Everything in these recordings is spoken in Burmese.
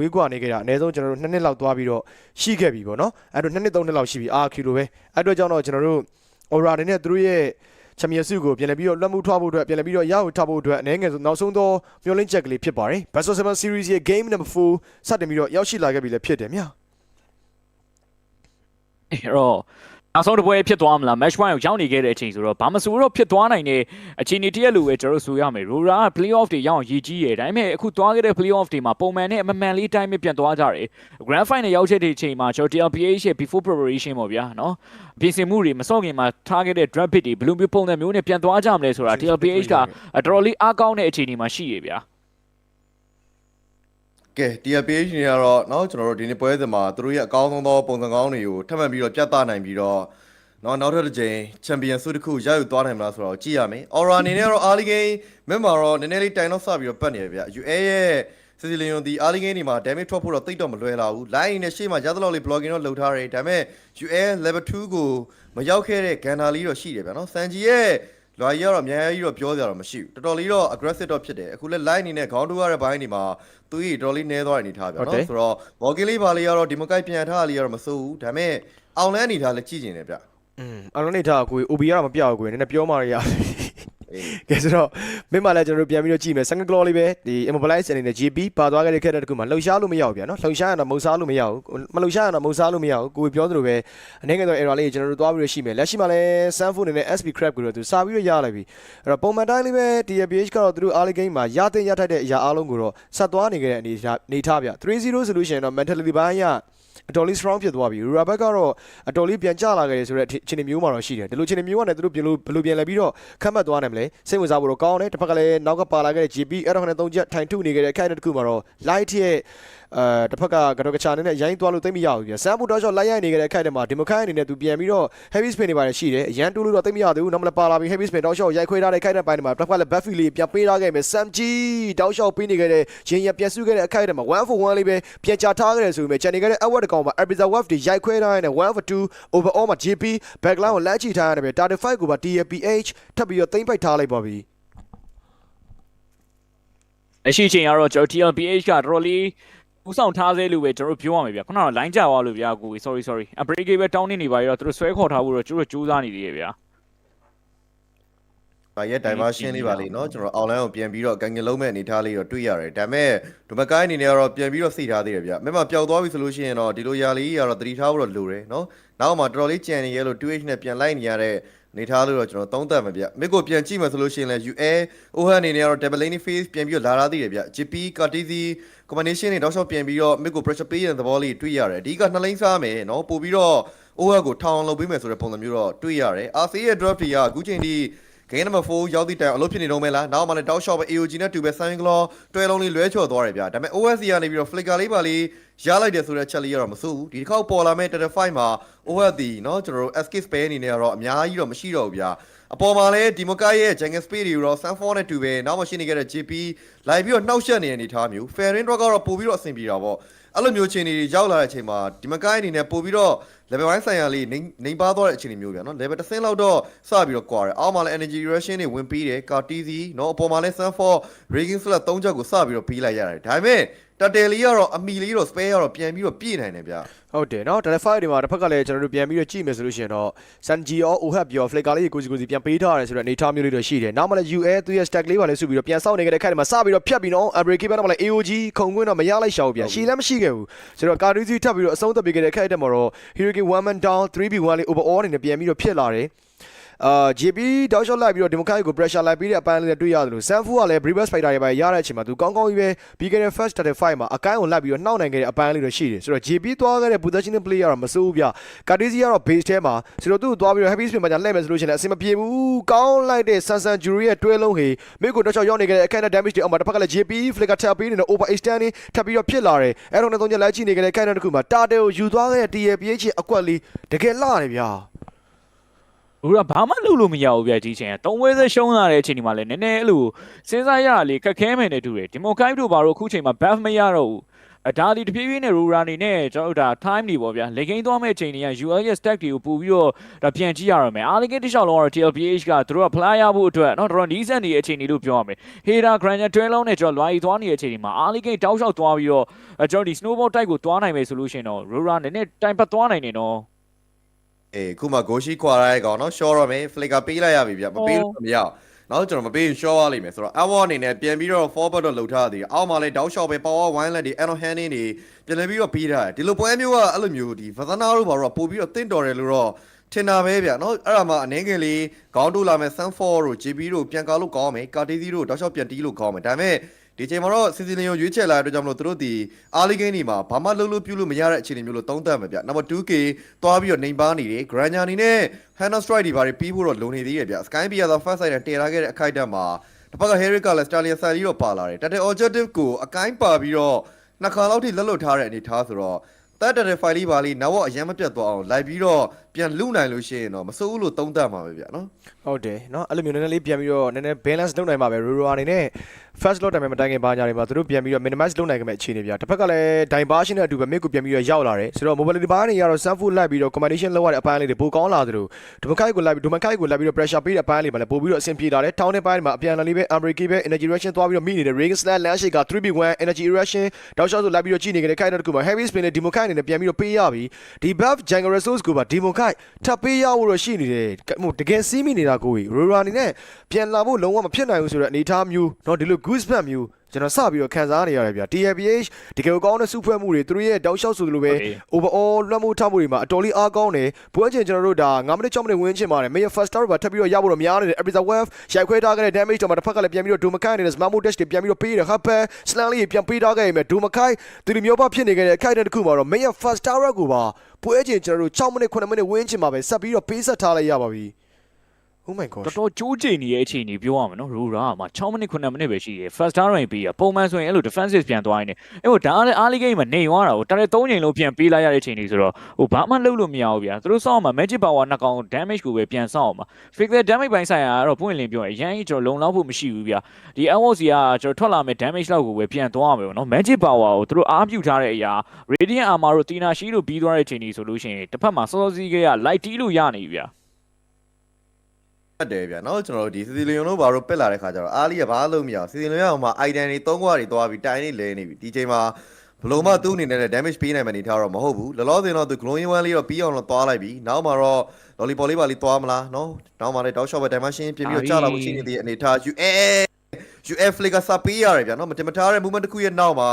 ဝေးကွာနေခဲ့တာအနည်းဆုံးကျွန်တော်တို့နှစ်နှစ်လောက်သွားပြီးတော့ရှိခဲ့ပြီပေါ့နော်အဲ့တော့နှစ်နှစ်သုံးနှစ်လောက်ရှိပြီအာခီလိုပဲအဲ့အတွက်ကြောင့်တော့ကျွန်တော်တို့ aura တွေနဲ့သူတို့ရဲ့ချန်ပီယံစုကိုပြန်လည်ပြီးတော့လွှတ်မှုထွားဖို့အတွက်ပြန်လည်ပြီးတော့ရအောင်ထားဖို့အတွက်အနေငယ်ဆိုနောက်ဆုံးသောမျှော်လင့်ချက်ကလေးဖြစ်ပါတယ် Best of 7 Series ရဲ့ game number 4စတင်ပြီးတော့ရောက်ရှိလာခဲ့ပြီလည်းဖြစ်တယ်မြတ်အဲ့တော့ နောက်ဆုံးတစ်ပွဲဖြစ်သွားမလား match point ကိုရောက်နေခဲ့တဲ့အချိန်ဆိုတော့ဘာမဆိုတော့ဖြစ်သွားနိုင်တဲ့အခြေအနေတရက်လိုပဲကျွန်တော်တို့ဆိုရမယ် Rora က playoff တွေရောက်အောင်ရည်ကြီးရယ်ဒါပေမဲ့အခုသွားခဲ့တဲ့ playoff တွေမှာပုံမှန်နဲ့အမမှန်လေးအတိုင်းပဲပြန်သွားကြတယ် grand final ရောက်ချက်တဲ့အချိန်မှာကျွန်တော် TLPH ရဲ့ before preparation ပေါ့ဗျာနော်ပြင်ဆင်မှုတွေမစော့ခင်မှာထားခဲ့တဲ့ draft pick တွေဘယ်လိုမျိုးပုံစံမျိုးနဲ့ပြန်သွားကြမလဲဆိုတာ TLPH ကတော်တော်လေးအားကောင်းတဲ့အခြေအနေမှာရှိရဗျာ ကဲ TPH နေရတော့เนาะကျွန်တော်တို့ဒီနေ့ပွဲစဉ်မှာသူတို့ရဲ့အကောင်းဆုံးသောပုံစံကောင်းတွေကိုထပ်မံပြီးတော့ပြသနိုင်ပြီးတော့เนาะနောက်ထပ်တစ်ကြိမ်ချန်ပီယံဆုတစ်ခုရယူသွားနိုင်မလားဆိုတော့ကြည့်ရမယ်။ Aura အနေနဲ့ကတော့ early game မက်မှာတော့နည်းနည်းလေးတိုင်တော့စပြီးတော့ပတ်နေရဗျ။ UA ရဲ့စီစီလီယွန်ဒီ early game ဒီမှာ damage ထွက်ဖို့တော့တိတ်တော့မလွယ်လာဘူး။ line နဲ့ရှေ့မှာရသလောက်လေး blocking တော့လုပ်ထားတယ်။ဒါပေမဲ့ UA level 2ကိုမရောက်ခဲ့တဲ့ကန်နာလေးတော့ရှိတယ်ဗျာနော်။စန်ဂျီရဲ့ လွာကြီးကတော့အများကြီးတော့ပြောကြတော့မရှိဘူးတော်တော်လေးတော့ aggressive တော့ဖြစ်တယ်အခုလဲ line အနေနဲ့ခေါင်းတူရတဲ့ဘိုင်းဒီမှာသူကြီးတော်တော်လေးနဲသွားတဲ့အနေထားဗျာဟုတ်တယ်နော်ဆိုတော့ walking လေးပါလေးကတော့ဒီမကိုက်ပြန်ထားလေးကတော့မစိုးဘူးဒါပေမဲ့အောင်လဲအနေထားလည်းကြည့်ကျင်တယ်ဗျอืมအလုံးနေထားကို OB ကတော့မပြောက်ဘူးကိုနည်းနည်းပြောမှရရအေး ကဲဆိုတော့မင်းမလည်းကျွန်တော်တို့ပြန်ပြီးတော့ကြည့်မယ် second claw လေးပဲဒီ immobilize အနေနဲ့ GP ပါသွားခဲ့တဲ့ခက်တဲ့တခုမှလှုပ်ရှားလို့မရဘူးဗျာနော်လှုပ်ရှားရတော့မုံစားလို့မရဘူးမလှုပ်ရှားရတော့မုံစားလို့မရဘူးကိုပြောသလိုပဲအနေငယ်တော့ error လေးကျွန်တော်တို့သွားပြီးတော့ရှိမယ်လက်ရှိမှာလည်း Sanford အနေနဲ့ SP crab ကိုတော့သူစာပြီးတော့ရလိုက်ပြီအဲ့တော့ပုံမှန်တိုင်းလေးပဲ TPH ကတော့သူတို့ early game မှာရတဲ့ရထိုက်တဲ့အရာအားလုံးကိုတော့ဆက်သွားနေခဲ့တဲ့အနေထားနေထားဗျ3-0 solution တော့ mentality ဘိုင်းရ အတော်လေး strong ဖြစ်သွားပြီ။ Rubber ကတော့အတော်လေးပြန်ကျလာခဲ့တယ်ဆိုတော့အခြေအနေမျိုးမှာတော့ရှိတယ်။ဒီလိုအခြေအနေမျိုးကလည်းသူတို့ပြန်လို့ဘယ်လိုပြန်လဲပြီးတော့ခတ်မှတ်သွားနိုင်မလဲ။စိတ်ဝင်စားဖို့တော့ကောင်းတယ်။တစ်ဖက်ကလည်းနောက်ကပါလာခဲ့တဲ့ GP အဲ့တော့ခနဲ့၃ချက်ထိုင်ထုနေခဲ့တဲ့ခိုင်တဲ့တစ်ခုမှာတော့ light ရဲ့ အဲတစ်ဖက်ကကတော့ကချာနေနဲ့ရိုင်းသွားလို့သိမ့်မရဘူးပြ။ဆမ်ဘူတော့ရှော့လိုက်ရိုက်နေခဲ့တဲ့ခိုင်တဲ့မှာဒီမခိုင်အနေနဲ့သူပြန်ပြီးတော့ heavy spin တွေပါတယ်ရှိတယ်။ရန်တူလို့တော့သိမ့်မရသေးဘူး။နောက်မလဲပါလာပြီး heavy spin တောက်ရှော့ရိုက်ခွဲထားတဲ့ခိုင်တဲ့ပိုင်းမှာတစ်ဖက်ကလည်း back feel လေးပြန်ပေးထားခဲ့မယ်။ Sam G တောက်ရှော့ပေးနေခဲ့တဲ့ရင်ရပြန်စုခဲ့တဲ့အခိုင်တဲ့မှာ1 for 1လေးပဲပြန်ချထားခဲ့တယ်ဆိုပေမဲ့ဂျန်နေခဲ့တဲ့ award ကောင်မှာ Epiza Wave တွေရိုက်ခွဲထားတဲ့1 for 2 overall မှာ GP backline ကိုလက်ချီထားရတယ်ပဲ35ကိုပါ TPH ထပ်ပြီးတော့သိမ့်ပိုက်ထားလိုက်ပါပြီလက်ရှိအချိန်ကတော့ကျွန်တော် TLPH ကတော်တော်လေး ဦးဆောင်ထားသေးလို့ပဲကျွန်တော်တို့ပြောရမယ်ဗျာခုနကတော့ line ကြသွားလို့ဗျာကို sorry sorry unbreakable တောင်းနေနေပါရောသူတို့ဆွဲခေါ်ထားဖို့တော့ကျွန်တော်တို့စူးစမ်းနေသေးရဲ့ဗျာ။ဒါရဲ့ diversion လေးပါလေနော်ကျွန်တော် online ကိုပြန်ပြီးတော့ကန်ကလုံးမဲ့အနေထားလေးတော့တွေ့ရတယ်ဒါပေမဲ့ဒီမကိုင်းအနေနဲ့ကတော့ပြန်ပြီးတော့စိတ်ထားသေးတယ်ဗျ။မက်မှာပျောက်သွားပြီဆိုလို့ရှိရင်တော့ဒီလိုຢာလေးကတော့တတိထားဖို့တော့လိုတယ်နော်။နောက်မှတော်တော်လေးကြံနေရဲလို့ 2H နဲ့ပြန်လိုက်နေရတဲ့နေထားလို့တော့ကျွန်တော်သုံးသပ်မှာဗျ။မစ်ကိုပြန်ကြည့်မှဆိုလို့ရှိရင်လည်း UA OH အနေနဲ့ကတော့ double lane face ပြန်ပြီးတော့လာရသေးတယ်ဗျ။ GP Cartesi combination တွေတောက်လျှောက်ပြန်ပြီးတော့မစ်ကို pressure ပေးရတဲ့သဘောလေးတွေ့ရတယ်။အဓိကနှစ်လိမ့်စားမယ်နော်ပို့ပြီးတော့ OH ကိုထောင်အောင်လုပ်ပေးမယ်ဆိုတဲ့ပုံစံမျိုးတော့တွေ့ရတယ်။ RC ရဲ့ drop တွေကအခုချိန်ထိ game number 4ရောက်သည့်တိုင်အလုပ်ဖြစ်နေတော့မဲလားနောက်မှလည်းတောက်ရှော့ပဲ AOG နဲ့တူပဲ Sun Claw တွဲလုံးလေးလွဲချော်သွားတယ်ဗျာဒါပေမဲ့ OS ကနေပြီးတော့ flicker လေးပါလေးရလိုက်တယ်ဆိုတဲ့ချက်လေးကတော့မစိုးဘူးဒီတစ်ခေါက်ပေါ်လာမဲ့ Tether 5မှာ OS ဒီเนาะကျွန်တော်တို့ escape spare အနေနဲ့ကတော့အများကြီးတော့မရှိတော့ဘူးဗျာအပေါ်မှာလည်းဒီမိုကာရဲ့ Jungle Speed တွေတော့ Sunfall နဲ့တူပဲနောက်မှရှိနေခဲ့တဲ့ JP လိုက်ပြီးတော့နှောက်ယှက်နေတဲ့အနေအထားမျိုး Fairing Drop ကတော့ပို့ပြီးတော့အဆင်ပြေတာပေါ့ အဲ့လိုမျိုးချိန်တွေရောက်လာတဲ့အချိန်မှာဒီမကိုင်းအနေနဲ့ပို့ပြီးတော့ level 1ဆိုင်ရာလေးနေနေပါသွားတဲ့အခြေအနေမျိုးဗျာနော် level တစ်ဆင့်လောက်တော့စပြီးတော့ကွာတယ်အောက်မှာလည်း energy ration တွေဝင်ပြီးတယ် cartesi နော်အပေါ်မှာလည်း sunfall raging slot ၃ချက်ကိုစပြီးတော့ပြီးလိုက်ရတယ်ဒါပေမဲ့ တတယ်လေးကတော့အမီလေးတော့ spare ကတော့ပြန်ပြီးတော့ပြည့်နိုင်တယ်ဗျာဟုတ်တယ်နော် Telefy တွေမှာတစ်ဖက်ကလည်းကျွန်တော်တို့ပြန်ပြီးတော့ကြည့်မယ်ဆိုလို့ရှိရင်တော့ Sanji ရော OHAP ရော Flicker လေးကိုကိုစီကိုစီပြန်ပေးထားရတယ်ဆိုတော့အနေထားမျိုးလေးတော့ရှိတယ်နောက်မှလည်း UA သူရဲ့ stack လေးပါလဲစုပြီးတော့ပြန်စောင့်နေကြတဲ့ခိုက်မှာစပြီးတော့ဖြတ်ပြီးတော့ Unbreakable နောက်မှလည်း AOG ခုံခွင်းတော့မရလိုက်ရှာဘူးဗျာရှည်လည်းမရှိခဲ့ဘူးဆိုတော့ Carduzi ထပ်ပြီးတော့အဆုံးသတ်ပေးခဲ့တဲ့ခိုက်တက်မှာတော့ Hurricane 1 man down 3v1 လေး overall အနေနဲ့ပြန်ပြီးတော့ဖြစ်လာတယ် အာ JP တောက်ရှော့လိုက်ပြီးတော့ဒီမိုကရက်ကို pressure လိုက်ပြီးတဲ့အပိုင်းလေးတွေတွေ့ရတယ်လို့ Sanfu ကလည်း Brevis Fighter တွေပဲရတဲ့အချိန်မှာသူကောင်းကောင်းကြီးပဲပြီးခဲ့တဲ့ first 35မှာအကိုင်းကိုလိုက်ပြီးတော့နှောက်နိုင်ခဲ့တဲ့အပိုင်းလေးတွေရှိတယ်ဆိုတော့ JP သွားခဲ့တဲ့ positioning play ကတော့မစိုးဘူးဗျ။ Cartesi ကတော့ base ထဲမှာဆိုတော့သူ့ကိုသွားပြီးတော့ heavy spin မှာညာလှည့်မယ်ဆိုလို့ရှိရင်လည်းအဆင်မပြေဘူး။ကောင်းလိုက်တဲ့ Sansan Jury ရဲ့တွဲလုံးဟေမိကိုတော့ချောက်ရောက်နေခဲ့တဲ့အခက်နဲ့ damage တွေအောက်မှာတစ်ဖက်ကလည်း JP flicker ထပ်ပြီးနေတဲ့ over extend နဲ့ထပ်ပြီးတော့ဖြစ်လာတယ်။အဲ့တော့နဲ့သုံးချက်လိုက်ချိနေခဲ့တဲ့အခက်နဲ့တစ်ခုမှာ Tarte ကိုယူသွားခဲ့တဲ့ TPH အကွက်လေးတကယ်လှတယ်ဗျာ။ ဘူးကဘာမှလုပ်လို့မရဘူးဗျဒီချိန်ကသုံးဝဲစရှုံးလာတဲ့အချိန်ဒီမှာလည်းနည်းနည်းအဲ့လိုစဉ်းစားရတာလေခက်ခဲမယ်နဲ့တူတယ်ဒီမိုကိုင်းတို့ဘာလို့အခုချိန်မှာ buff မရတော့ဘူး အဒါဒီတဖြည်းဖြည်းနဲ့ Rura နေနဲ့ကျွန်တော်တို့ဒါ time နေပေါ့ဗျာလေကိန်းသွားမဲ့အချိန်တွေက UL ရဲ့ stack တွေကိုပို့ပြီးတော့ဒါပြန်ကြည့်ရရမယ်အားလကတိရှောက်လုံးကတော့ TLPH ကသူတို့က fly ရဖို့အတွက်เนาะတော်တော်နီးစပ်နေတဲ့အချိန်တွေလို့ပြောရမယ် Hera Granger တွဲလုံးနဲ့ကျွန်တော်လွာရီသွားနေတဲ့အချိန်တွေမှာအားလကိတောက်လျှောက်သွားပြီးတော့အဲကျွန်တော်ဒီ snowball တိုက်ကိုသွားနိုင်မယ်ဆိုလို့ရှိရင်တော့ Rura နည်းနည်းတိုင်ပတ်သွားနိုင်နေတော့ အေးခုမှဂိုရှိခွာရတဲ့ကောင်နော်ရှော့ရမယ်ဖလစ်ကပေးလိုက်ရပြီဗျမပေးလို့မရအောင်နောက်ကျွန်တော်မပေးရင်ရှော့ရလိမ့်မယ်ဆိုတော့ hour အနေနဲ့ပြန်ပြီးတော့ forward တော့လှုပ်ထားသေးတယ်အောက်မှာလည်းတောက်လျှောက်ပဲ power one လက်ဒီ ano hand နေပြန်လည်ပြီးတော့ပြီးထားတယ်ဒီလိုပွဲမျိုးကအဲ့လိုမျိုးဒီ Vazana တို့ဘာလို့ပို့ပြီးတော့တင့်တော်တယ်လို့တော့ထင်တာပဲဗျနော်အဲ့ဒါမှအနေငယ်လေးခေါင်းတူလာမယ် Sun 4တို့ JB တို့ပြန်ကားလို့ကောင်းမယ်ကာတီစီတို့တောက်လျှောက်ပြန်တီးလို့ကောင်းမယ်ဒါပေမဲ့ ဒီချိန်မှာတော့စီစီလင်ကိုရွေးချယ်လာတဲ့အတွက်ကြောင့်မလို့သူတို့ဒီအာလီဂိမ်းဒီမှာဘာမှလှုပ်လို့ပြုလို့မရတဲ့အခြေအနေမျိုးလို့သုံးသပ်မှာဗျနံပါတ် 2K သွားပြီးတော့နေပါနေတယ် Granger အနေနဲ့ Hana Strike ဒီဘာတွေပြီးဖို့တော့လုံနေသေးတယ်ဗျ Sky Pia သာ first side နဲ့တည်ထားခဲ့တဲ့အခိုက်အတန့်မှာတစ်ဖက်က Harry ကလည်း Stallion Sally တော့ပါလာတယ်တက်တဲ့ objective ကိုအကိုင်းပါပြီးတော့နှစ်ခါလောက်ထိလက်လွတ်ထားတဲ့အနေထားဆိုတော့တက်တဲ့ file လေးပါလေးနောက်အရင်မပြတ်သွားအောင်လိုက်ပြီးတော့ပြန်လူနိုင်လို့ရှိရင်တော့မစိုးဘူးလို့သုံးသပ်မှာပဲဗျနော် ဟုတ်တယ်เนาะအဲ့လိုမျိုးနည်းနည်းလေးပြန်ပြီးတော့နည်းနည်း balance လုပ်နိုင်ပါပဲ Roro အနေနဲ့ first lot တိုင်မှာမတိုင်ခင်ပါညာတွေမှာသူတို့ပြန်ပြီးတော့ minimize လုပ်နိုင်ကြမယ့်အခြေအနေပြတစ်ဖက်ကလည်း diversion နဲ့အတူပဲ mid ကိုပြန်ပြီးတော့ရောက်လာတယ်ဆိုတော့ mobility bar တွေကတော့ sun food လိုက်ပြီးတော့ combination လောက်ရတဲ့အပိုင်းလေးတွေပိုကောင်းလာသလိုဒမခိုက်ကိုလိုက်ပြီးဒမခိုက်ကိုလိုက်ပြီးတော့ pressure ပေးတဲ့အပိုင်းလေးမှာလည်းပိုပြီးတော့အဆင်ပြေလာတယ် town တဲ့ပိုင်းမှာအပြန်အလှန်လေးပဲ American ပဲ energy reaction သွားပြီးတော့မိနေတယ် Reagan slash land shake က 3b1 energy reaction တောက်လျှောက်ဆိုလိုက်ပြီးတော့ကြည့်နေကြတဲ့ခိုက်တဲ့တကူမှာ heavy spin နဲ့ demo ခိုက်အနေနဲ့ပြန်ပြီးတော့ပေးရပြီဒီ buff jungle resource ကိုပါ demo ခိုက်ထပ်ပေးရဖို့တော့ရှိနေတယ်ဟိုတကယ်စီးမိနေတာကိုကြီး Rora အနေနဲ့ပြန်လာဖို့လုံးဝမဖြစ်နိုင်ဘူးဆိုတဲ့အနေအထားမျိုးเนาะဒီလို goose band မျိုး ကျွန်တော်စပြီးတော့ခံစားနေရတယ်ဗျာ TLPH တကယ်ကောင်းတဲ့စုဖွဲ့မှုတွေသူတို့ရဲ့တောက်လျှောက်ဆိုသလိုပဲ overall လွှမ်းမိုးထားမှုတွေမှာအတော်လေးအားကောင်းတယ်ပွဲချင်းကျွန်တော်တို့ဒါ9မိနစ်6မိနစ်ဝင်းချင်ပါတယ် Mayor first star ဘာထပ်ပြီးတော့ရဖို့တော့များနေတယ် episode wave ရိုက်ခွဲထားခဲ့တဲ့ damage တော့မှတစ်ဖက်ကလည်းပြန်ပြီးတော့ဒိုမခိုင်နေတဲ့ smart mode dash တွေပြန်ပြီးတော့ပေးတယ် happer slam လေးပြန်ပေးထားခဲ့ရင်ဒိုမခိုင်သူဒီမျိုးပါဖြစ်နေခဲ့တဲ့အခိုက်အတန့်တစ်ခုမှာတော့ Mayor first star ကိုပါပွဲချင်းကျွန်တော်တို့6မိနစ်9မိနစ်ဝင်းချင်ပါပဲဆက်ပြီးတော့ပေးဆက်ထားလိုက်ရပါပြီ Oh my god တော်တော်ကြိုးကျိန်နေရဲ့အချိန်ကြီးပြောရမယ်နော် Rura မှာ6မိနစ်9မိနစ်ပဲရှိတယ် first down ရင်ပြီးရပုံမှန်ဆိုရင်အဲ့လို defensive ပြန်သွားနေအဲ့ဟိုဒါလည်းအားလေးဂိမ်းမှာနေသွားတာကိုတရ3ချိန်လုံးပြန်ပေးလိုက်ရတဲ့အချိန်ကြီးဆိုတော့ဟိုဘာမှလုပ်လို့မရဘူးဗျာသူတို့စောင့်မှာ magic power နှစ်ကောင် damage ကိုပဲပြန်စောင့်အောင်ပါ fake the damage ပိုင်းဆိုင်ရာကတော့ပွင့်လင်းပြောရင်ရန်ကြီးကျွန်တော်လုံလောက်ဖို့မရှိဘူးဗျာဒီ LOC ကကျွန်တော်ထွက်လာမယ့် damage လောက်ကိုပဲပြန်သွားအောင်ပဲနော် magic power ကိုသူတို့အားပြုထားတဲ့အရာ radiant armor တို့ tina shi တို့ပြီးသွားတဲ့အချိန်ကြီးဆိုလို့ရှိရင်တစ်ဖက်မှာစောစောစီးကက light တီးလို့ရနေပြီဗျာ တ်တယ်ဗျာနော်ကျွန်တော်တို့ဒီစီစီလီယွန်တို့ဘာလို့ပက်လာတဲ့ခါကျတော့အားလီကဘာလို့မရအောင်စီစီလီယွန်ကဟိုမှာ item တွေသုံးခွာတွေသွားပြီးတိုင်နေလဲနေပြီဒီချိန်မှာဘလုံးမသူ့အနေနဲ့ damage ပေးနိုင်မှနေထားတော့မဟုတ်ဘူးလောလောဆယ်တော့သူ glowing one လေးတော့ပြီးအောင်တော့သွားလိုက်ပြီနောက်မှာတော့ lollipop လေးပါလေးသွားမလားနော်နောက်မှာလည်း dog shot ပဲ dimension ပြင်ပြီးတော့ကြာလာဖို့ရှိနေသေးတဲ့အနေထား UA UF flick ကစပေးရတယ်ဗျာနော်မတင်မထားတဲ့ movement တစ်ခုရဲ့နောက်မှာ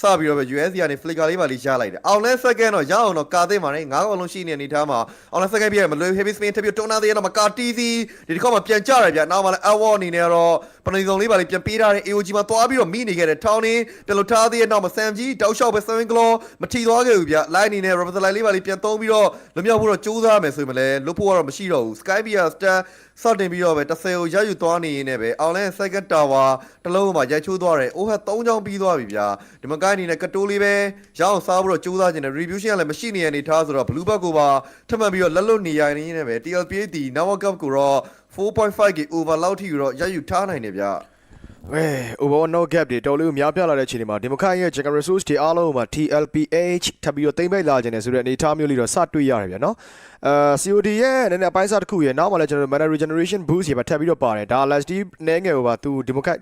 စပြီးတော့ပဲ US ကနေ flicker လေးပါလေးရလိုက်တယ်အောင်လဲ second တော့ရအောင်တော့ကာသိမ်းပါနဲ့ငါးကောင်လုံးရှိနေတဲ့အနေထားမှာအောင်လဲ second ပြည့်မလွယ် heavy spin ထပ်ပြီးတွန်းနာသေးရတော့မကာတီးစီဒီတစ်ခေါက်မှာပြန်ကြရတယ်ဗျာနောက်မှာလည်း award အနေနဲ့တော့ပဏိစုံလေးပါလေးပြန်ပေးထားတဲ့ AOG မှာသွားပြီးတော့မိနေခဲ့တဲ့ town င်းပြန်လို့ထားသေးတဲ့နောက်မှာ Sam G တောက်လျှောက်ပဲ Seven Claw မထီသွားခဲ့ဘူးဗျ line အနေနဲ့ Robert Line လေးပါလေးပြန်သုံးပြီးတော့လွမြောက်ဖို့တော့ကြိုးစားမယ်ဆိုရင်မလဲလွတ်ဖို့ကတော့မရှိတော့ဘူး Sky Beer Star စတင်ပြီးတော့ပဲ30ကိုရယူသွားနေရင်းနဲ့ပဲအောင်လဲ second tower တစ်လုံးမှာရိုက်ချိုးသွားတယ်အိုးဟက်3ချောင်းပြီးသွားပြီဗျာဒီမကိုင်းအနေနဲ့ကတိုးလေးပဲရအောင်စားဖို့တော့ကြိုးစားခြင်းနဲ့ review ရှင်းကလည်းမရှိနေရအနေထားဆိုတော့ blue bug ကိုပါထပ်မံပြီးတော့လက်လွတ်နေရနေနေပဲ TLPA ဒီ Nova Cup ကိုတော့ 4.5k over လောက်ထိတော့ရယူထားနိုင်တယ်ဗျာ ဝဲ overall no gap တွေတော်လေးကိုများပြားလာတဲ့အချိန်ဒီမှာ Democrat ရဲ့ Jack Resource တွေအားလုံးမှာ TLPH ထပ်ပြီးတော့တိမ့်ပိတ်လာခြင်းနဲ့ဆိုတဲ့အနေအထားမျိုးလေးတော့စတွေ့ရတယ်ဗျာနော်အာ COD ရဲ့နည်းနည်းအပိုင်းစားတစ်ခုရဲ့နောက်မှလည်းကျွန်တော်တို့ mana regeneration boost ရေပါထပ်ပြီးတော့ပါတယ်ဒါ last D နဲငယ်ဟိုပါသူ Democrat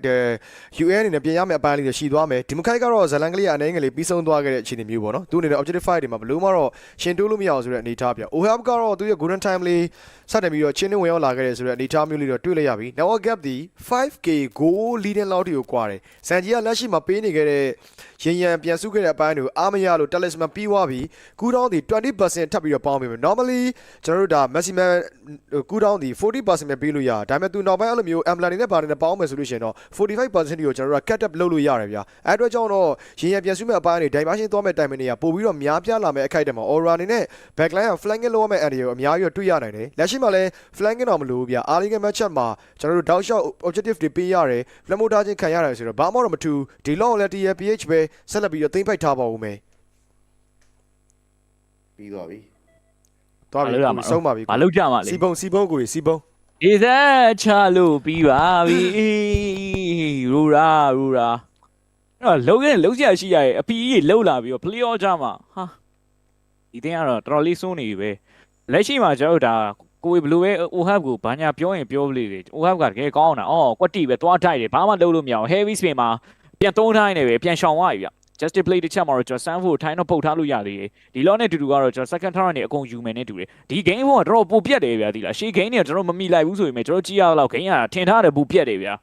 UN အနေနဲ့ပြင်ရမယ့်အပိုင်းလေးတွေရှိသွားမယ် Democrat ကတော့ဇလန်ကလေးအနေငယ်လေးပြီးဆုံးသွားခဲ့တဲ့အခြေအနေမျိုးပေါ့နော်သူအနေနဲ့ objective fight တွေမှာဘလို့မှတော့ရှင်တိုးလို့မရအောင်ဆိုတဲ့အနေအထားပြ OHAB ကတော့သူရဲ့ golden time လေးစတင်ပြီးတော့ချင်းနှဝင်ရောက်လာခဲ့တဲ့ဆိုတဲ့အနေအထားမျိုးလေးတော့တွေ့လိုက်ရပြီ now gap ဒီ 5k goal leading လောက်တွေကိုကွာတယ်စန်ဂျီကလက်ရှိမှာပေးနေခဲ့တဲ့ရင်ရန်ပြန်စုခဲ့တဲ့အပိုင်းတွေကိုအားမရလို့ talisman ပြီးသွားပြီကူဒေါင်းဒီ20%ထပ်ပြီးတော့ပေါင်းပေးမယ် normally ကျွန်တော်တို့ဒါ maximum ကူဒေါင်းဒီ40%ပဲပေးလို့ရတယ်ဒါပေမဲ့သူနောက်ပိုင်းအဲ့လိုမျိုး emblem တွေနဲ့ဘာတွေနဲ့ပေါင်းမယ်ဆိုလို့ရှိရင်တော့45%ကိုကျွန်တော်တို့က cut up လုပ်လို့ရတယ်ဗျာအဲ့အတွက်ကြောင့်တော့ရင်ရန်ပြန်စုမဲ့အပိုင်းတွေ dimension သွားမဲ့ time တွေကပို့ပြီးတော့များပြားလာမဲ့အခိုက်အတန့်မှာ aura အနေနဲ့ backline က flanking လုပ်ရမဲ့ area ကိုအများကြီးတော့တွေ့ရနိုင်တယ်လက်ရှိမှာလည်း flanking တော့မလို့ဗျာ early game match မှာကျွန်တော်တို့ down shot objective တွေပေးရတယ် flame motor ချင်းခံရတယ်ဆိုတော့ဘာမှတော့မထူဒီ long လည်း TPH ပဲဆက်လက်ပြီးတော့သိမ့်ပိုက်ထားပါဦးမယ်ပြီးသွားပြီသွားပြီဘာလုပ်ရမှာဆုံးပါပြီမလုပ်ကြမှာလေစီပုံစီပုံကိုစီပုံဒီသက်ချလို့ပြီးပါပြီရူရာရူရာတော့လုံးခဲ့လုံးစရာရှိရရဲ့အပီကြီးလှုပ်လာပြီးတော့ play off ကြမှာဟာဒီတင်းကတော့တော်တော်လေးစိုးနေပြီပဲလက်ရှိမှာကျွန်တော်တို့ဒါကိုဝေဘလူးပဲ OHAB ကိုဘာညာပြောရင်ပြောပလေးလေ OHAB ကတကယ်ကောင်းတာအော်ကွက်တီပဲသွားထိုက်တယ်ဘာမှလုပ်လို့မရအောင် heavy spin မှာ ပြန်သုံးထိုင်းနေပဲပြန်ရှောင်သွားပြီဗျ justice play တစ်ချက်မှာတော့ကျွန်တော် Sanford ကိုထိုင်းတော့ပုတ်ထားလို့ရသေးတယ်ဒီ lot နဲ့တူတူကတော့ကျွန်တော် second turn နဲ့အကုန်ယူမယ်နဲ့တူတယ်ဒီ game ဘောကတော့ပိုပြတ်တယ်ဗျာဒီလားရှေ့ game တွေကကျွန်တော်မမီလိုက်ဘူးဆိုရင်ကျွန်တော်ကြည့်ရတော့ game ကထင်ထားတယ်ဘူးပြတ်တယ်ဗျာ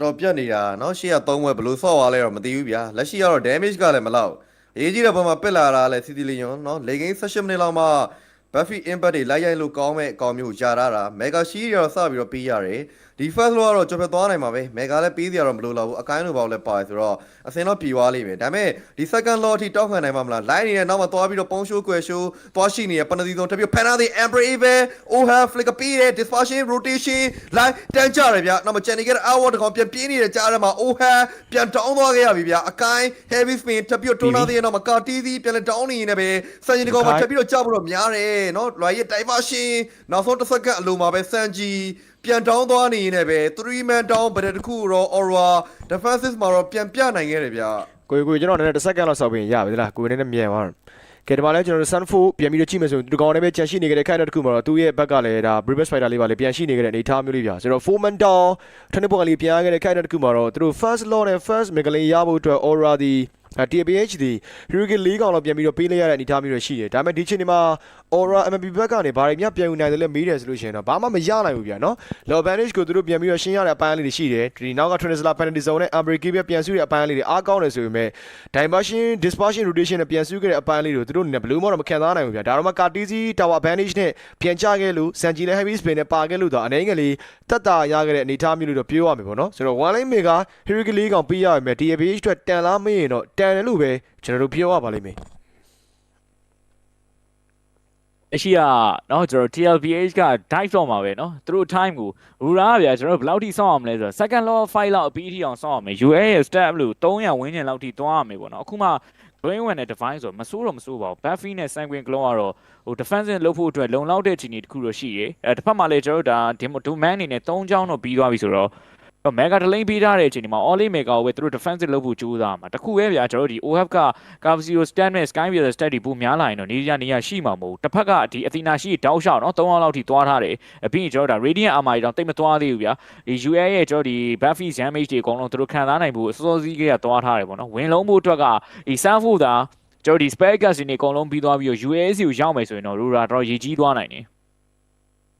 တော့ပြတ်နေတာเนาะရှေ့က3ဝက်ဘယ်လိုဆော့သွားလဲတော့မသိဘူးဗျာလက်ရှိကတော့ damage ကလည်းမလောက်အရေးကြီးတဲ့ဘက်မှာပစ်လာတာလဲစီတီလီယွန်เนาะလေဂိမ်း16မိနစ်လောက်မှ Buffy impact တွေလိုက်ရိုက်လို့ကောင်းမဲ့အကောင်မျိုးကြာတာတာ Mega Shield ရောစပြီးတော့ပေးရတယ် ဒီ first လို့ကတော့ကျော်ပြသွားနိုင်မှာပဲ Mega လည်းပေးစရာတော့မလိုတော့ဘူးအကိုင်းလိုပေါ့လည်းပါတယ်ဆိုတော့အစင်တော့ပြေသွားလိမ့်မယ်ဒါပေမဲ့ဒီ second law အထိတောက်ခံနိုင်မှာမလား line နေတဲ့နောက်မှာသွားပြီးတော့ပုံရှိုးကွယ်ရှိုးသွားရှိနေတဲ့ပနသီဆုံးတက်ပြီး penalty Amber Eve Oha flicker ပေးတယ် dispersion rotation line တန်းကြတယ်ဗျနောက်မှာ Jenny က award တကောင်ပြန်ပြေးနေတဲ့ကြားထဲမှာ Oha ပြန်တောင်းသွားခဲ့ရပြီဗျအကိုင်း heavy spin တက်ပြီးတော့တွန်းလာတဲ့နောက်မှာကာတီးစီပြန်လဲတောင်းနေနေပဲစံကြီးတကောင်မှာတက်ပြီးတော့ကြောက်ဖို့တော့များတယ်နော်လွိုင်ရဲ့ diversion နောက်ဆုံးတစ်စက္ကန့်အလိုမှာပဲစံကြီး ပြန်တောင်းသွားနေနေပဲ3 man down ဘယ်တစ်ခုတော့ aura defenses မှာတော့ပြန်ပြနိုင်ခဲ့တယ်ဗျကိုကိုကျွန်တော်လည်းတစ်စက္ကန့်လောက်ဆောက်ပြီးရပြီလားကိုနည်းနည်းမြန်သွားတယ်ကဲဒီမှာလည်းကျွန်တော်တို့ Sun 4ပြန်ပြီးတော့ကြည့်မယ်ဆိုရင်ဒီကောင်လည်းပဲကြံရှိနေကြတဲ့ခိုင်တဲ့တစ်ခုမှာတော့သူ့ရဲ့ဘက်ကလည်းဒါ Brave Spider လေးပါလေပြန်ရှိနေကြတဲ့အနေအထားမျိုးလေးပြဆိုတော့ 4man down ထနစ်ဘောကလေးပြန်ရခဲ့တဲ့ခိုင်တဲ့တစ်ခုမှာတော့သူတို့ first law နဲ့ first mega လေးရဖို့အတွက် aura ဒီ TPH ဒီ Hurricane ၄ကောင်လောက်ပြန်ပြီးတော့ပေးလိုက်ရတဲ့အနေအထားမျိုးတွေရှိတယ်ဒါပေမဲ့ဒီချိန်ဒီမှာ aura MB ဘက်ကနေဘာတွေများပြန်ယူနိုင်တယ်လဲမေးတယ်ဆိုလို့ရှိရင်တော့ဘာမှမရနိုင်ဘူးဗျာနော် low advantage ကိုသူတို့ပြန်ပြီးတော့ရှင်းရတဲ့အပိုင်းလေးတွေရှိတယ်ဒီနောက်က Transla penalty zone နဲ့ Umbrella ပဲပြန်စုတဲ့အပိုင်းလေးတွေအားကောင်းတယ်ဆိုပေမဲ့ dimension dispersion rotation နဲ့ပြန်စုခဲ့တဲ့အပိုင်းလေးတွေသူတို့အနေနဲ့ဘယ်လို့မှတော့မခံစားနိုင်ဘူးဗျာဒါတော့မှ Cartesi tower advantage နဲ့ပြန်ချခဲ့လို့ Sanji နဲ့ heavy spin နဲ့ပါခဲ့လို့တော့အနေငယ်လေးတက်တာရခဲ့တဲ့အနေအထားမျိုးလို့တော့ပြောရမယ်ပေါ့နော်ဆိုတော့ one lane mega Hurricane ၄ကောင်ပေးရမယ် TPH အတွက်တန်လားမင်းရင်တော့တန်တယ်လို့ပဲကျွန်တော်တို့ပြောရပါလိမ့်မယ် အရှိကเนาะကျွန်တော် TLBH က dive တော့မှာပဲเนาะသူတို့ time ကို Rura ဗျာကျွန်တော်ဘယ်လောက်ထိစောင့်အောင်မလဲဆိုတော့ second law 5လောက်အပြီးထိအောင်စောင့်အောင်မယ် UA ရဲ့ step လို့300ဝန်းကျင်လောက်ထိသွားရမယ်ပေါ့เนาะအခုမှ green one နဲ့ divine ဆိုတော့မစိုးတော့မစိုးပါဘူး buffy နဲ့ sanguine glow ကတော့ဟို defensive လုပ်ဖို့အတွက်လုံလောက်တဲ့အခြေအနေတစ်ခုတော့ရှိတယ်အဲတစ်ဖက်မှာလည်းကျွန်တော်တို့ဒါ domain အနေနဲ့3ချောင်းတော့ပြီးသွားပြီဆိုတော့ တော့ mega တလိမ့်ပေးထားတဲ့အချိန်ဒီမှာ all mega ကိုပဲသူတို့ defensive လုပ်ဖို့ကြိုးစားမှာတခုပဲဗျာကျွန်တော်တို့ဒီ OF က Cavsio stand နဲ့ Sky Viewer stat တွေပိုများလာရင်တော့နေရနေရရှိမှာမဟုတ်ဘူးတစ်ဖက်ကဒီအသီနာရှိတောက်လျှောက်နော်3အောင်လောက်ထိသွားထားတယ်အပြီးရင်ကျွန်တော်တို့ဒါ Radiant Armor တွေတော့တိတ်မသွားသေးဘူးဗျာဒီ UA ရဲ့ကျွန်တော်ဒီ Buffy damage တွေအကုန်လုံးသူတို့ခံစားနိုင်ဖို့အစောစီးကလေးကသွားထားတယ်ပေါ့နော်ဝင်လုံးဖို့အတွက်ကဒီ Sanford ဒါကျွန်တော်ဒီ spare gas တွေအကုန်လုံးပြီးသွားပြီးတော့ UAS ကိုရောက်မယ်ဆိုရင်တော့ Rura တော့ရေကြီးသွားနိုင်တယ်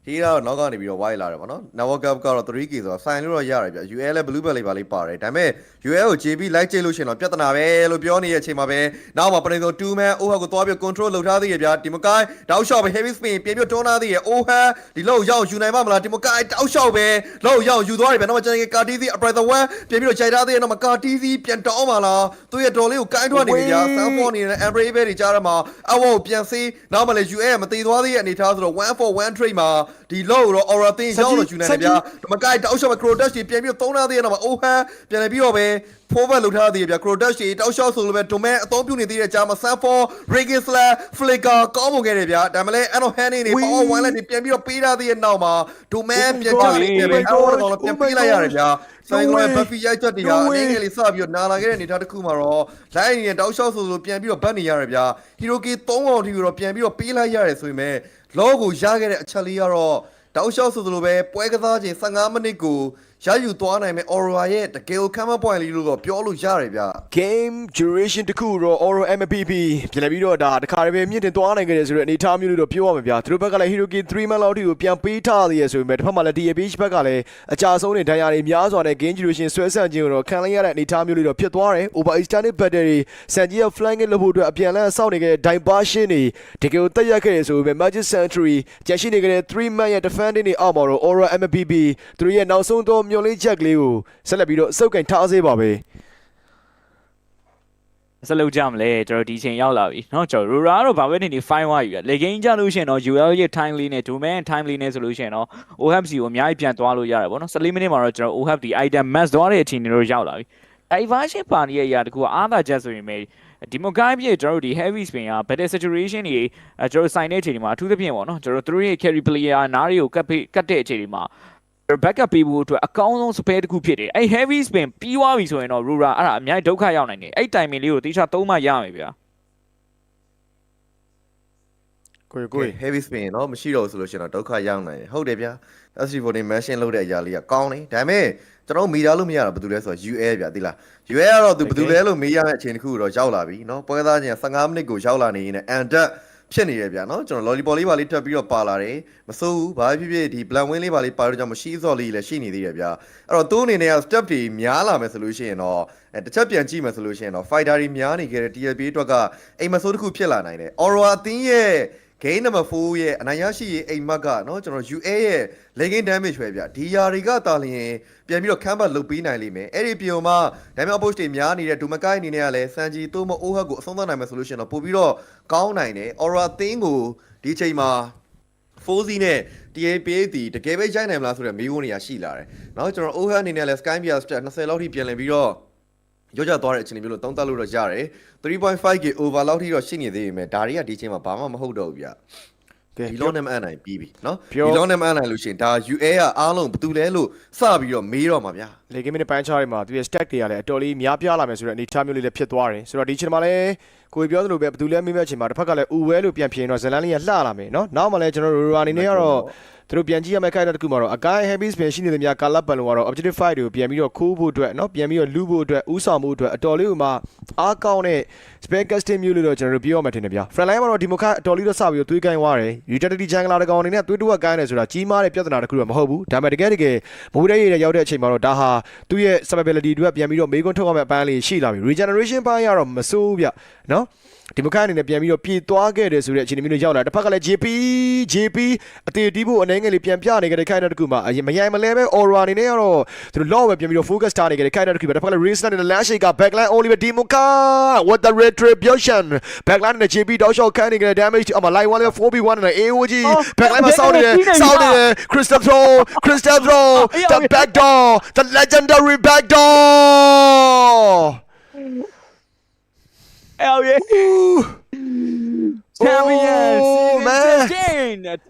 ဒီကတော့နောက်ကနေပြီးတော့ wide လာတယ်ပေါ့နော် network up ကတော့ 3k ဆိုတော့ sign လို့တော့ရတယ်ဗျ UL လည်း blue bell လေးပါလေးပါတယ်ဒါပေမဲ့ UL ကို JB လိုက်ကြည့်လို့ရှိရင်တော့ပြဿနာပဲလို့ပြောနေတဲ့အချိန်မှာပဲနောက်မှာပရိသေ2 man OH ကိုသွားပြီး control လုပ်ထားသေးရဲ့ဗျဒီမကိုင်းတောက်လျှောက်ပဲ heavy spin ပြင်ပြတွန်းထားသေးရဲ့ OH ဒီလောက်ရောက်ယူနိုင်မှာမလားဒီမကိုင်းတောက်လျှောက်ပဲလောက်ရောက်ယူသွားတယ်ဗျနောက်မှာကျွန်တော်ကာတီစီ appraisal 1ပြင်ပြီးတော့ခြိုက်ထားသေးရဲ့နောက်မှာကာတီစီပြန်တောင်းပါလားသူ့ရဲ့တော်လေးကိုကိုင်းထွက်နေပြီဗျ Sanford နေတဲ့ Ambrave တွေကြားထဲမှာအဝကိုပြန်စေးနောက်မှလည်း UL မသေးသွားသေးရဲ့အနေထားဆိုတော့1 for 1 trade မှာဒီလောက်တော့ aura တင်ရောက်လို့ယူနိုင်တယ်ဗျာဒီမကိုင်းတောက်လျှောက်ပဲ crodash တွေပြန်ပြီးတော့သုံးထားသေးရဲ့နောက်မှာ OH ပြန်လည်းပြီးတော့ပဲ forward လုပ်ထားသေးရဲ့ဗျာ crodash တွေတောက်လျှောက်ဆိုလိုပဲ domain အသုံးပြုနေသေးတဲ့ကြားမှာ Sanford Regan Slash Flicker ကောင်းပုံခဲ့တယ်ဗျာဒါမှလည်း Ano Hanning တွေ power one လက်တွေပြန်ပြီးတော့ပေးထားသေးရဲ့နောက်မှာ domain ပြန်ချနေတယ်ဗျာအဲ့တော့တော့ပြန်ပေးလိုက်ရတယ်ဗျာဆိုင်ကလည်း Buffy ရိုက်ချက်တွေဟာအနေငယ်လေးစပြီးတော့နာလာခဲ့တဲ့အနေထားတစ်ခုမှာတော့ line နဲ့တောက်လျှောက်ဆိုလိုပြန်ပြီးတော့ဗတ်နေရတယ်ဗျာ Hiroki 3အောင်ထိပြီးတော့ပြန်ပြီးတော့ပေးလိုက်ရတယ်ဆိုရင် ပဲ low ကိုရခဲ့တဲ့အချက်လေးကတော့တောက်လျှောက်ဆိုလိုပဲပွဲကစားချိန်15မိနစ်ကို ရယူသွားနိုင်မဲ့ Aura ရဲ့တကယ်ကို camera point လေးလို့တော့ပြောလို့ရတယ်ဗျာ game duration တခုတော့ Oro MPP ပြန်လည်းပြီးတော့ဒါတခါတည်းပဲမြင့်တင်သွားနိုင်ခဲ့တယ်ဆိုတော့အနေအထားမျိုးလို့တော့ပြောရမှာဗျာသူတို့ဘက်ကလည်း Hiroki 3 man လောက်ထိကိုပြန်ပေးထားသေးရဆိုပေမဲ့တစ်ဖက်မှာလည်း DAPH ဘက်ကလည်းအကြဆုံးတွေဒဏ်ရာတွေများစွာနဲ့ game duration ဆွဲဆန့်ခြင်းကိုတော့ခံလိုက်ရတဲ့အနေအထားမျိုးလေးတော့ဖြစ်သွားတယ် over extended battery စန်ကြီးရဲ့ flanking လုပ်ဖို့အတွက်အပြန်လန်းစောင့်နေခဲ့တဲ့ diversion တွေတကယ်ကိုတက်ရက်ခဲ့ရဆိုပေမဲ့ Magic Century ကျန်ရှိနေခဲ့တဲ့3 man ရဲ့ defending တွေအောက်မှာတော့ Oro MPP သူတို့ရဲ့နောက်ဆုံးသောမျောလင်းချက်ကလေးကိုဆက်လက်ပြီးတော့စုပ်ကင်ထားစေပါပဲ ဆက်လုပ်ကြမလဲကျွန်တော်ဒီချိန်ရောက်လာပြီเนาะကျွန်တော် Rura တော့ဘာပဲနေနေ fine ဝါယူရလေဂိမ်းကြလို့ရှိရင်တော့ UL ရဲ့ time လေးနဲ့ domain time လေးနဲ့ဆိုလို့ရှိရင်တော့ OHC ကိုအများကြီးပြန်သွားလို့ရတယ်ဗောနော်14မိနစ်မှာတော့ကျွန်တော် OHC item match သွားတဲ့အချိန်တွေတော့ရောက်လာပြီ diversion ပါနေရဲ့အရာတကူကအားသာချက်ဆိုရင်ပဲဒီမိုကိုင်းပြည့်ကျွန်တော်တို့ဒီ heavy spin က better saturation တွေအဲကျွန်တော်တို့ sign တဲ့အချိန်ဒီမှာအထူးသဖြင့်ပေါ့နော်ကျွန်တော်တို့သူတို့ရဲ့ carry player နားတွေကိုကတ်ဖိကတ်တဲ့အချိန်ဒီမှာ backup ပေးဖို့အတွက်အကောင်းဆုံး spare တစ်ခုဖြစ်တယ်အဲ့ heavy spin ပြီးသွားပြီဆိုရင်တော့ Rura အဲ့ဒါအများကြီးဒုက္ခရောက်နိုင်တယ်အဲ့ timing လေးကိုတိကျသုံးမှရမယ်ဗျာ ကိုကို heavy spin เนาะမရှိတော့ဘူးဆိုလို့ရှိရင်တော့ဒုက္ခရောက်နိုင်တယ်ဟုတ်တယ်ဗျာ SC40 machine လုပ်တဲ့အရာလေးကကောင်းတယ်ဒါပေမဲ့ကျွန်တော်မိသားလို့မရတာဘာတူလဲဆိုတော့ UA ဗျာသိလား UA ကတော့သူဘာတူလဲလို့မေးရမယ့်အချိန်တစ်ခုတော့ရောက်လာပြီเนาะပွဲသားချင်း15မိနစ်ကိုရောက်လာနေရင်အန်တက် ဖြစ်နေရဗျာနော်ကျွန်တော် lollipop လေးပါလေးထပ်ပြီးတော့ပါလာတယ်မစိုးဘူးဘာဖြစ်ဖြစ်ဒီ plan win လေးပါလေးပါတော့ကြောင့်မရှိစော်လေးလည်းရှိနေသေးတယ်ဗျာအဲ့တော့သူ့အနေနဲ့က step တွေများလာမယ်ဆိုလို့ရှိရင်တော့အဲတစ်ချက်ပြန်ကြည့်မယ်ဆိုလို့ရှိရင်တော့ fighter တွေများနေခဲ့တဲ့ TLB အတွက်ကအိမ်မစိုးတစ်ခုဖြစ်လာနိုင်တယ် Aurora အသင်းရဲ့ game number 4ရဲ့အနိုင်ရရှိရေးအိမ်မက်ကနော်ကျွန်တော် UA ရဲ့ lane game damage ပဲဗျဒီယာတွေကတာလျင်ပြန်ပြီးတော့ comeback လုပ်ပေးနိုင်လိမ့်မယ်အဲ့ဒီပြုံမှာ damage approach တွေများနေတဲ့ဒူမကိုင်းအနေနဲ့ကလည်းစန်ဂျီသို့မအိုးဟက်ကိုအဆုံးသတ်နိုင်မယ်ဆိုလို့ရှိရင်တော့ပို့ပြီးတော့ကောင်းနိုင်တယ် aura thing ကိုဒီချိန်မှာ 4C နဲ့ TAPA တီတကယ်ပဲရိုက်နိုင်မလားဆိုတဲ့မေးခွန်းတွေရှိလာတယ်။နောက်ကျွန်တော် Ohan အနေနဲ့လည်း Sky Bear Strat 20လောက်ထိပြန်လည်ပြီးတော့ ရောကြသွားတဲ့အခြေအနေမျိုးလို့သုံးသပ်လို့တော့ရတယ် 3.5k over လောက်ထိတော့ရှိနေသေးပေမဲ့ဒါတွေကဒီချိန်မှာဘာမှမဟုတ်တော့ဘူးဗျ ကဲ ဒီလုံးနဲ့မအနိုင်ပြီးပြီเนาะ ပြော ဒီလုံးနဲ့မအနိုင်လို့ရှိရင်ဒါ UA ကအားလုံးဘာတူလဲလို့စပြီးတော့မေးတော့မှာဗျာ လေဂိမ်းမင်းပိုင်းချားတွေမှာသူရဲ့ stack တွေကလည်းအတော်လေးများပြားလာမယ်ဆိုတဲ့အနေအထားမျိုးလေးလည်းဖြစ်သွားတယ်ဆိုတော့ဒီချိန်မှာလည်း ကိုပြောသလိုပဲဘယ်သူလဲမေးမဲ့ချိန်မှာတစ်ဖက်ကလည်းဥဝဲလို့ပြန်ဖြေရင်တော့ဇလန်လေးကလှလာမယ်နော်နောက်မှလည်းကျွန်တော်တို့ရိုရာအနေနဲ့ကတော့သူတို့ပြန်ကြည့်ရမယ့်ခိုက်တဲ့တစ်ခုမှာတော့အကိုင်း heavy spin ရှိနေတဲ့များကာလပတ်လုံးကတော့ objective fight တွေကိုပြန်ပြီးတော့ခိုးဖို့အတွက်နော်ပြန်ပြီးတော့လူဖို့အတွက်ဥဆောင်မှုအတွက်အတော်လေးဥမှာအားကောင်းတဲ့ spare casting မျိုးလို့တော့ကျွန်တော်တို့ပြောရမှာထင်တယ်ဗျာ front line မှာတော့ဒီမိုခအတော်လေးတော့စပြီးတော့သွေးကိုင်းသွားတယ် utility jungler တကောင်အနေနဲ့သွေးတွက်ကိုင်းတယ်ဆိုတာကြီးမားတဲ့ပြဿနာတစ်ခုတော့မဟုတ်ဘူးဒါပေမဲ့တကယ်တကယ်မိုးရဲရဲရောက်တဲ့အချိန်မှာတော့ဒါဟာသူ့ရဲ့ survivability အတွက်ပြန်ပြီးတော့မေးခွန်းထုတ်ရမယ့်အပိုင်းလေးရှိလာပြီ regeneration ပိုင်းကတော့မစိုးဘူးဗျနော်ဒီမခအနေနဲ့ပြန်ပြီးတော့ပြေသွားခဲ့တယ်ဆိုတဲ့အခြေအနေမျိုးတွေရောက်လာတစ်ဖက်ကလည်း JP JP အတေတီးဖို့အနေငယ်လေးပြန်ပြနေကြတဲ့ခိုင်တဲ့တကူမှာအရင်မယိုင်မလဲပဲ aura အနေနဲ့ကတော့သူတို့ law ပဲပြန်ပြီးတော့ focus ထားနေကြတဲ့ခိုင်တဲ့တကူပဲတစ်ဖက်ကလည်း race နဲ့ last shake က backline only ပဲ Dimoka what the retribution backline နဲ့ JP တောက်လျှောက်ခံနေကြတဲ့ damage အမ line 1လည်း 4v1 နဲ့ AOG backline မှာစောင်းနေတယ်စောင်းနေတယ် Crystal throw Crystal throw the back door the legendary back door အဲ့ဟုတ်ရဲ့ Ooh. Champions Oh, man. Season 15